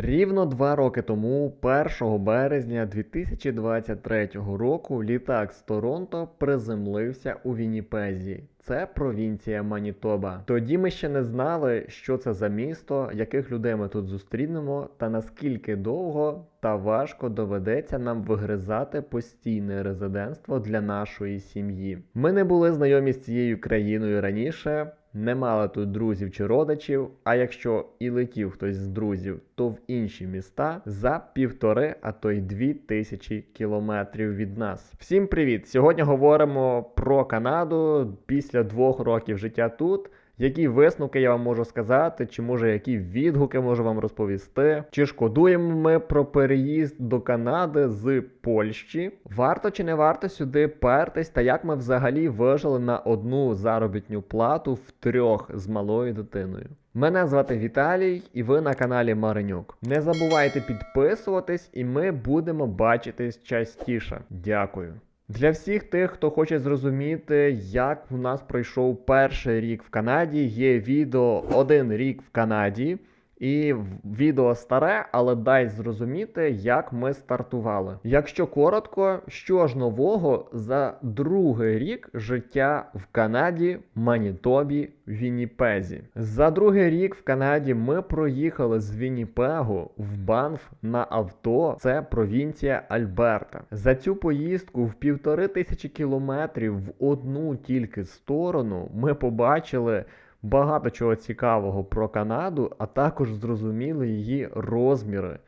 Рівно два роки тому, 1 березня 2023 року, літак з Торонто приземлився у Вінніпезі. Це провінція Манітоба. Тоді ми ще не знали, що це за місто, яких людей ми тут зустрінемо, та наскільки довго та важко доведеться нам вигризати постійне резидентство для нашої сім'ї. Ми не були знайомі з цією країною раніше. Не мали тут друзів чи родичів, а якщо і летів хтось з друзів, то в інші міста за півтори, а то й дві тисячі кілометрів від нас. Всім привіт! Сьогодні говоримо про Канаду після двох років життя тут. Які висновки я вам можу сказати, чи може які відгуки можу вам розповісти? Чи шкодуємо ми про переїзд до Канади з Польщі? Варто чи не варто сюди пертись, та як ми взагалі вижили на одну заробітню плату в трьох з малою дитиною? Мене звати Віталій, і ви на каналі Маринюк. Не забувайте підписуватись, і ми будемо бачитись частіше. Дякую. Для всіх тих, хто хоче зрозуміти, як у нас пройшов перший рік в Канаді, є відео один рік в Канаді. І відео старе, але дай зрозуміти, як ми стартували. Якщо коротко, що ж нового за другий рік життя в Канаді, Манітобі, Вінніпезі. За другий рік в Канаді ми проїхали з Вінніпегу в Банф на авто. Це провінція Альберта. За цю поїздку в півтори тисячі кілометрів в одну тільки сторону ми побачили багато чого цікавого про Канаду, а також зрозуміли її розміри.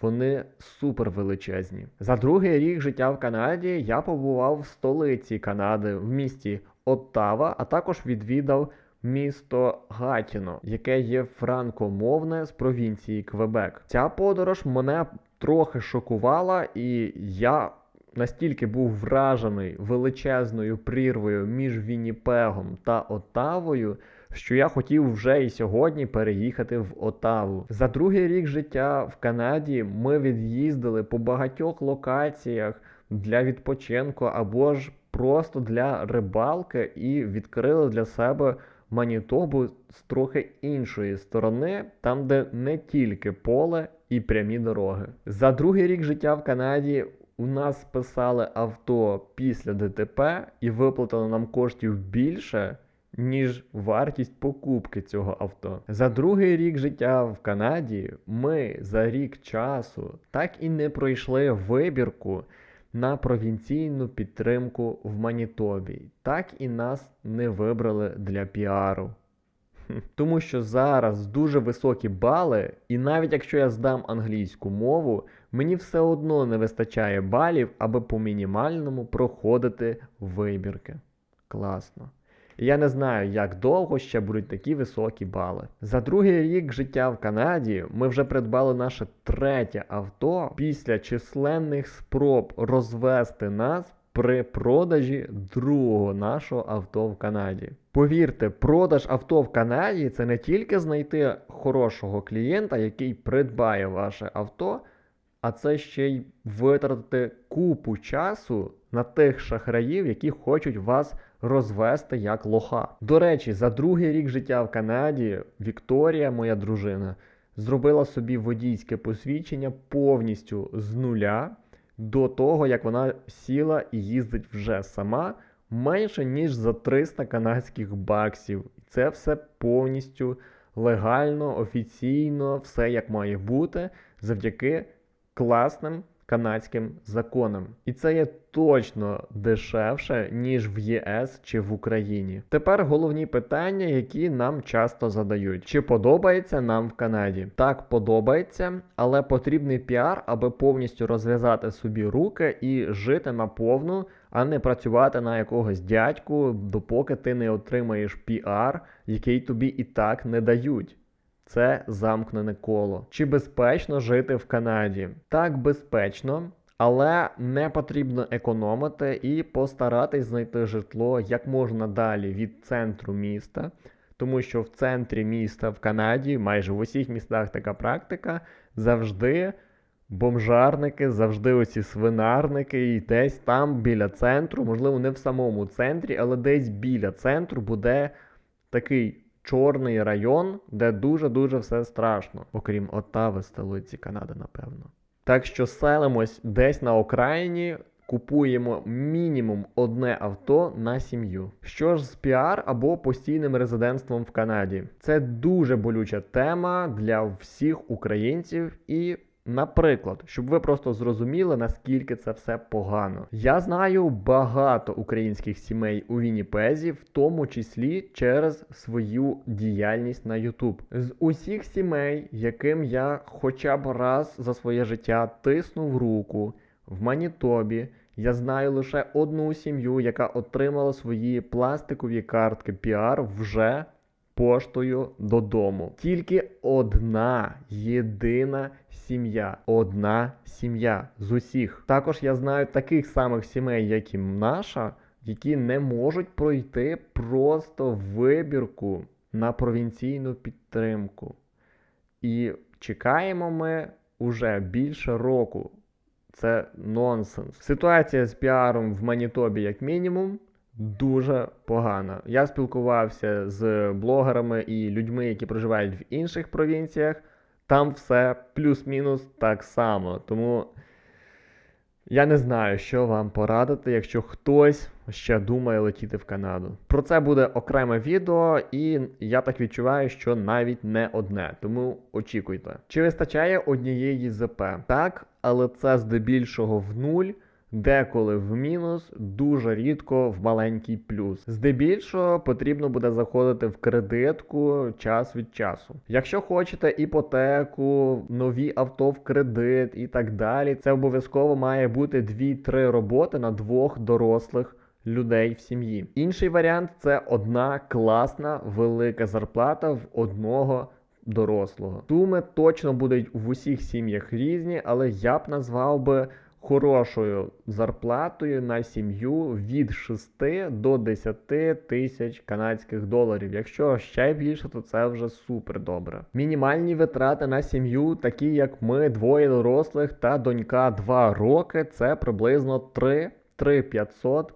Вони супер величезні. За другий рік життя в Канаді я побував в столиці Канади в місті Оттава, а також відвідав місто Гатіно, яке є франкомовне з провінції Квебек. Ця подорож мене трохи шокувала, і я настільки був вражений величезною прірвою між Вінніпегом та Оттавою, що я хотів вже і сьогодні переїхати в Отаву. За другий рік життя в Канаді ми від'їздили по багатьох локаціях для відпочинку або ж просто для рибалки і відкрили для себе Манітобу з трохи іншої сторони, там, де не тільки поле і прямі дороги. За другий рік життя в Канаді у нас списали авто після ДТП і виплатили нам коштів більше, ніж вартість покупки цього авто. За другий рік життя в Канаді ми за рік часу так і не пройшли вибірку на провінційну підтримку в Манітобі. Так і нас не вибрали для піару. Тому що зараз дуже високі бали, і навіть якщо я здам англійську мову, мені все одно не вистачає балів, аби по мінімальному проходити вибірки. Класно. Я не знаю, як довго ще будуть такі високі бали. За другий рік життя в Канаді ми вже придбали наше третє авто після численних спроб розвести нас при продажі другого нашого авто в Канаді. Повірте, продаж авто в Канаді це не тільки знайти хорошого клієнта, який придбає ваше авто, а це ще й витратити купу часу на тих шахраїв, які хочуть вас розвести як лоха. До речі, за другий рік життя в Канаді Вікторія, моя дружина, зробила собі водійське посвідчення повністю з нуля до того, як вона сіла і їздить вже сама менше ніж за 300 канадських баксів. Це все повністю легально, офіційно, все як має бути завдяки класним канадським законам. І це є точно дешевше, ніж в ЄС чи в Україні. Тепер головні питання, які нам часто задають: чи подобається нам в Канаді? Так, подобається, але потрібний піар, аби повністю розв'язати собі руки і жити наповну, а не працювати на якогось дядьку, допоки ти не отримаєш піар, який тобі і так не дають. Це замкнене коло. Чи безпечно жити в Канаді? Так, безпечно, але не потрібно економити і постаратись знайти житло як можна далі від центру міста, тому що в центрі міста в Канаді, майже в усіх містах така практика, завжди бомжарники, завжди оці свинарники, і десь там біля центру, можливо, не в самому центрі, але десь біля центру буде такий чорний район, де дуже-дуже все страшно, окрім Оттави, столиці Канади, напевно. Так що селимось десь на окраїні, купуємо мінімум одне авто на сім'ю. Що ж з піар або постійним резидентством в Канаді? Це дуже болюча тема для всіх українців і. Наприклад, щоб ви просто зрозуміли, наскільки це все погано. Я знаю багато українських сімей у Вінніпезі, в тому числі через свою діяльність на YouTube. З усіх сімей, яким я хоча б раз за своє життя тиснув руку в Манітобі, я знаю лише одну сім'ю, яка отримала свої пластикові картки піар вже поштою додому. Тільки одна єдина сім'я. Одна сім'я з усіх. Також я знаю таких самих сімей, як і наша, які не можуть пройти просто вибірку на провінційну підтримку. І чекаємо ми уже більше року. Це нонсенс. Ситуація з піаром в Манітобі, як мінімум, дуже погана. Я спілкувався з блогерами і людьми, які проживають в інших провінціях. Там все плюс-мінус так само. Тому я не знаю, що вам порадити, якщо хтось ще думає летіти в Канаду. Про це буде окреме відео, і я так відчуваю, що навіть не одне. Тому очікуйте. Чи вистачає однієї ЗП? Так, але це здебільшого в нуль. Деколи в мінус, дуже рідко в маленький плюс. Здебільшого потрібно буде заходити в кредитку час від часу. Якщо хочете іпотеку, нові авто в кредит і так далі, це обов'язково має бути 2-3 роботи на двох дорослих. Людей в сім'ї. Інший варіант це одна класна велика зарплата в одного дорослого. Суми точно будуть в усіх сім'ях різні, але я б назвав би хорошою зарплатою на сім'ю від 6 до 10 тисяч канадських доларів. Якщо ще більше, то це вже супер добре. Мінімальні витрати на сім'ю, такі як ми, двоє дорослих та донька 2 роки, це приблизно 3 3500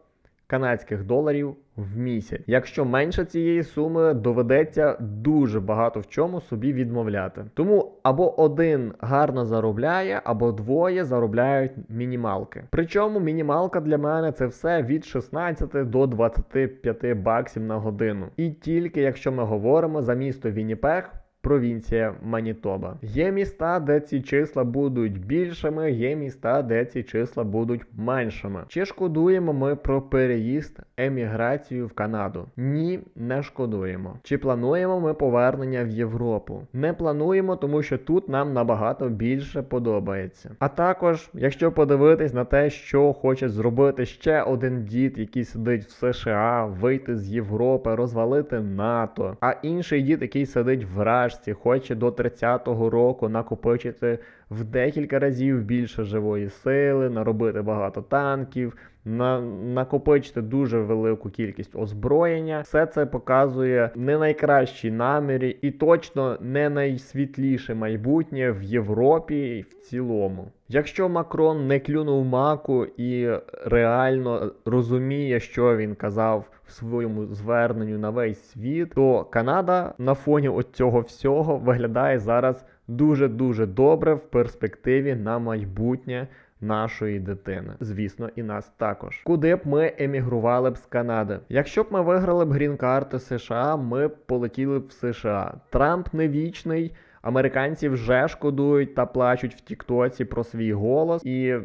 канадських доларів в місяць. Якщо менше цієї суми, доведеться дуже багато в чому собі відмовляти. Тому або один гарно заробляє, або двоє заробляють мінімалки. Причому мінімалка для мене це все від 16 до 25 баксів на годину. І тільки якщо ми говоримо за місто Вінніпег, Провінція Манітоба. Є міста, де ці числа будуть більшими, є міста, де ці числа будуть меншими. Чи шкодуємо ми про переїзд еміграцію в Канаду? Ні, не шкодуємо. Чи плануємо ми повернення в Європу? Не плануємо, тому що тут нам набагато більше подобається. А також, якщо подивитись на те, що хоче зробити ще один дід, який сидить в США, вийти з Європи, розвалити НАТО, а інший дід, який сидить в Рашці, хоче до 30-го року накопичити в декілька разів більше живої сили, наробити багато танків, на, накопичити дуже велику кількість озброєння. Все це показує не найкращі наміри і точно не найсвітліше майбутнє в Європі в цілому. Якщо Макрон не клюнув маку і реально розуміє, що він казав в своєму зверненню на весь світ, то Канада на фоні от цього всього виглядає зараз дуже-дуже добре в перспективі на майбутнє нашої дитини. Звісно, і нас також. Куди б ми емігрували б з Канади? Якщо б ми виграли б грін-карти США, ми б полетіли б в США. Трамп не вічний. Американці вже шкодують та плачуть в Тіктоці про свій голос і.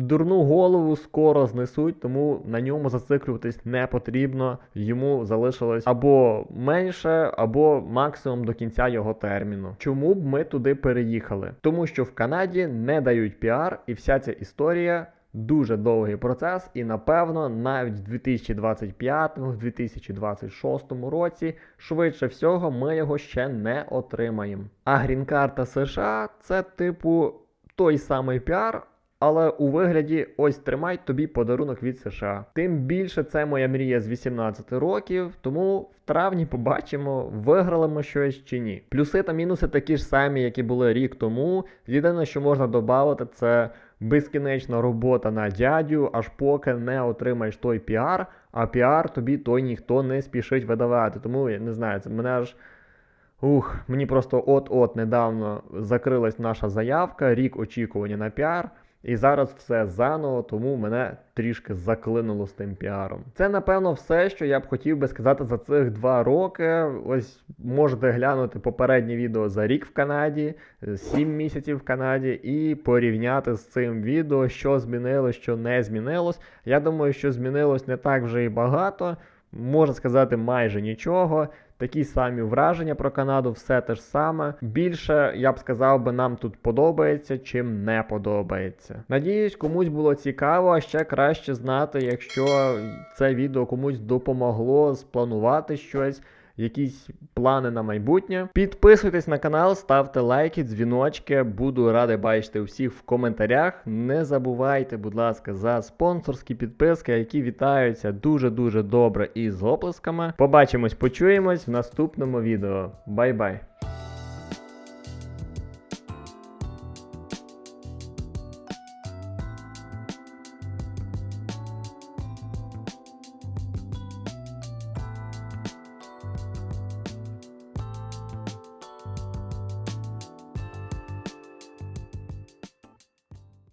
Дурну голову скоро знесуть, тому на ньому зациклюватись не потрібно. Йому залишилось або менше, або максимум до кінця його терміну. Чому б ми туди переїхали? Тому що в Канаді не дають піар, і вся ця історія дуже довгий процес. І напевно, навіть в 2025, в 2026 році, швидше всього, ми його ще не отримаємо. А грін-карта США це типу той самий піар але у вигляді ось тримай тобі подарунок від США. Тим більше це моя мрія з 18 років, тому в травні побачимо, виграли ми щось чи ні. Плюси та мінуси такі ж самі, які були рік тому. Єдине, що можна додати, це безкінечна робота на дядю, аж поки не отримаєш той піар, а піар тобі той ніхто не спішить видавати. Тому я не знаю, це мене аж. Ух, мені просто от-от недавно закрилась наша заявка, рік очікування на піар, і зараз все заново, тому мене трішки заклинуло з тим піаром. Це напевно все, що я б хотів би сказати за цих два роки. Ось можете глянути попереднє відео за рік в Канаді, 7 місяців в Канаді, і порівняти з цим відео, що змінилось, що не змінилось. Я думаю, що змінилось не так вже і багато. Можна сказати, майже нічого. Такі самі враження про Канаду, все те ж саме. Більше я б сказав би, нам тут подобається, чим не подобається. Надіюсь, комусь було цікаво, а ще краще знати, якщо це відео комусь допомогло спланувати щось. Якісь плани на майбутнє. Підписуйтесь на канал, ставте лайки, дзвіночки. Буду радий бачити всіх в коментарях. Не забувайте, будь ласка, за спонсорські підписки, які вітаються дуже-дуже добре і з оплесками. Побачимось, почуємось в наступному відео. Бай-бай!